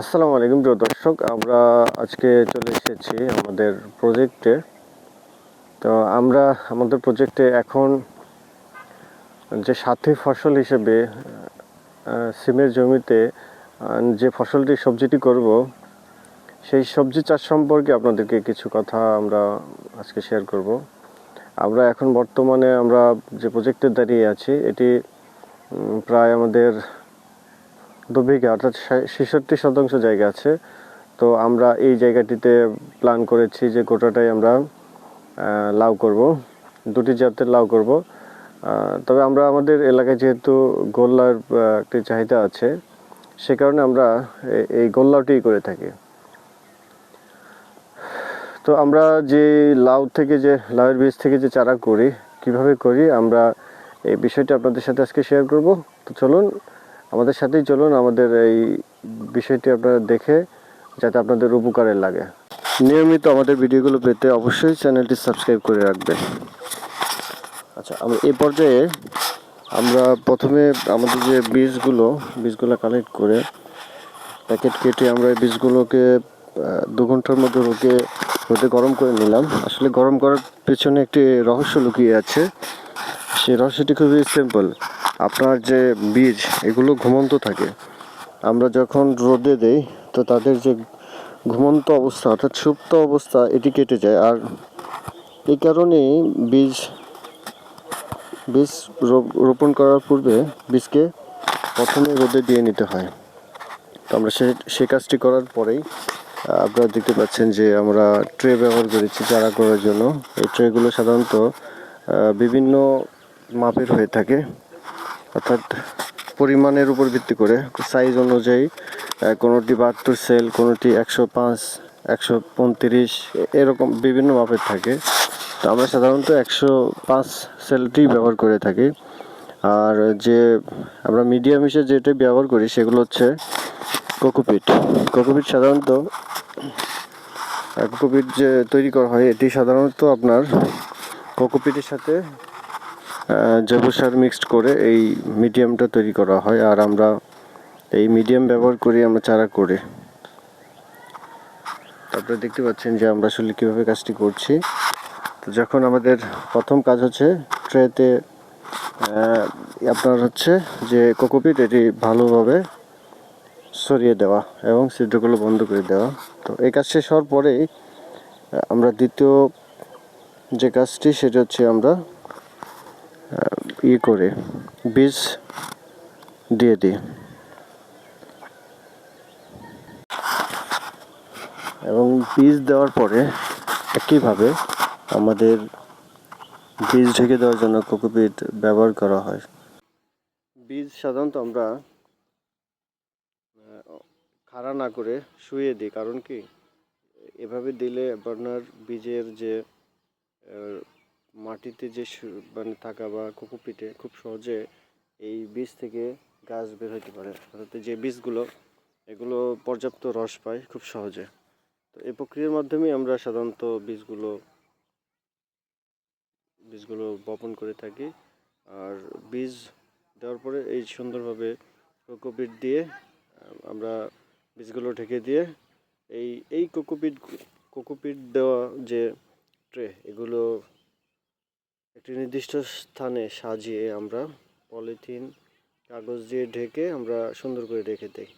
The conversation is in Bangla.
আসসালামু আলাইকুম, প্রিয় দর্শক। আমরা আজকে চলে এসেছি আমাদের প্রজেক্টে তো আমরা আমাদের প্রজেক্টে এখন যে সাথী ফসল হিসেবে সিমের জমিতে যে ফসলটি, সবজিটি করব, সেই সবজি চাষ সম্পর্কে আপনাদেরকে কিছু কথা আমরা আজকে শেয়ার করব। আমরা এখন বর্তমানে আমরা যে প্রজেক্টে দাঁড়িয়ে আছি, এটি প্রায় আমাদের দু বিঘা, অর্থাৎ ছেষট্টি শতাংশ জায়গা আছে। তো আমরা এই জায়গাটিতে প্ল্যান করেছি যে গোটাটাই আমরা লাউ করব। দুটি জাতের লাউ করব। তবে আমরা আমাদের এলাকায় যেহেতু গোল্লার একটি চাহিদা আছে, সে কারণে আমরা এই গোল্লাটিই করে থাকি। তো আমরা যে লাউ থেকে যে, লাউয়ের বীজ থেকে যে চারা করি, কীভাবে করি, আমরা এই বিষয়টি আপনাদের সাথে আজকে শেয়ার করব। তো চলুন আমাদের সাথেই চলুন, আমাদের এই বিষয়টি আপনারা দেখে, যাতে আপনাদের উপকারে লাগে। নিয়মিত আমাদের ভিডিওগুলো পেতে অবশ্যই চ্যানেলটি সাবস্ক্রাইব করে রাখবেন। আচ্ছা আমরা এই পর্যায়ে আমরা প্রথমে আমাদের যে বীজগুলো বীজগুলো কালেক্ট করে প্যাকেট কেটে আমরা এই বীজগুলোকে দু ঘণ্টার মধ্যে রোদে রোদে গরম করে নিলাম। আসলে গরম করার পেছনে একটি রহস্য লুকিয়ে আছে। সেই রহস্যটি খুবই সিম্পল আপনার যে বীজ এগুলো ঘুমন্ত থাকে। আমরা যখন রোদে দেই, তো তাদের যে ঘুমন্ত অবস্থা, অর্থাৎ সুপ্ত অবস্থা, এটি কেটে যায়। আর এই কারণেই বীজ বীজ রোপণ করার পূর্বে বীজকে প্রথমে রোদে দিয়ে নিতে হয়। তো আমরা সে সে কাজটি করার পরেই আপনারা দেখতে পাচ্ছেন যে আমরা ট্রে ব্যবহার করেছি চারা করার জন্য। এই ট্রেগুলো সাধারণত বিভিন্ন মাপের হয়ে থাকে। অর্থাৎ পরিমাণের উপর ভিত্তি করে সাইজ অনুযায়ী কোনোটি বাহাত্তর সেল কোনোটি একশো পাঁচ, একশো পঁয়ত্রিশ এরকম বিভিন্ন মাপের থাকে। তো আমরা সাধারণত একশো পাঁচ সেলটি ব্যবহার করে থাকি। আর যে আমরা মিডিয়াম হিসেবে যেটা ব্যবহার করি, সেগুলো হচ্ছে কোকোপিট কোকোপিট সাধারণত কোকোপিট যে তৈরি করা হয়, এটি সাধারণত আপনার কোকোপিটের সাথে জৈব সার মিক্সড করে এই মিডিয়ামটা তৈরি করা হয়, আর আমরা এই মিডিয়াম ব্যবহার করি আমরা চারা করে। তারপরে দেখতে পাচ্ছেন যে আমরা আসলে কীভাবে কাজটি করছি। তো যখন আমাদের প্রথম কাজ হচ্ছে ট্রেতে আপনার হচ্ছে যে কোকোপিট এটি ভালোভাবে সরিয়ে দেওয়া এবং ছিদ্রগুলো বন্ধ করে দেওয়া। তো এই কাজ শেষ হওয়ার পরেই আমরা দ্বিতীয় যে কাজটি সেটা হচ্ছে আমরা ইয়ে করে, বীজ দিয়ে দিই। এবং বীজ দেওয়ার পরে একইভাবে আমাদের বীজ ঢেকে দেওয়ার জন্য কোকোপিট ব্যবহার করা হয়। বীজ সাধারণত আমরা খাড়া না করে শুয়ে দিই। কারণ কি? এভাবে দিলে আপনার বীজের যে মাটিতে যে মানে থাকা বা কোকোপিটে খুব সহজে এই বীজ থেকে গাছ বের হইতে পারে। অর্থাৎ যে বীজগুলো, এগুলো পর্যাপ্ত রস পায় খুব সহজে। তো এই প্রক্রিয়ার মাধ্যমেই আমরা সাধারণত বীজগুলো বীজগুলো বপন করে থাকি। আর বীজ দেওয়ার পরে এই সুন্দরভাবে কোকোপিট দিয়ে, আমরা বীজগুলো ঢেকে দিয়ে এই এই কোকোপিট কোকোপিট দেওয়া যে ট্রে, এগুলো একটি নির্দিষ্ট স্থানে সাজিয়ে আমরা পলিথিন কাগজ দিয়ে ঢেকে আমরা সুন্দর করে রেখে দিই।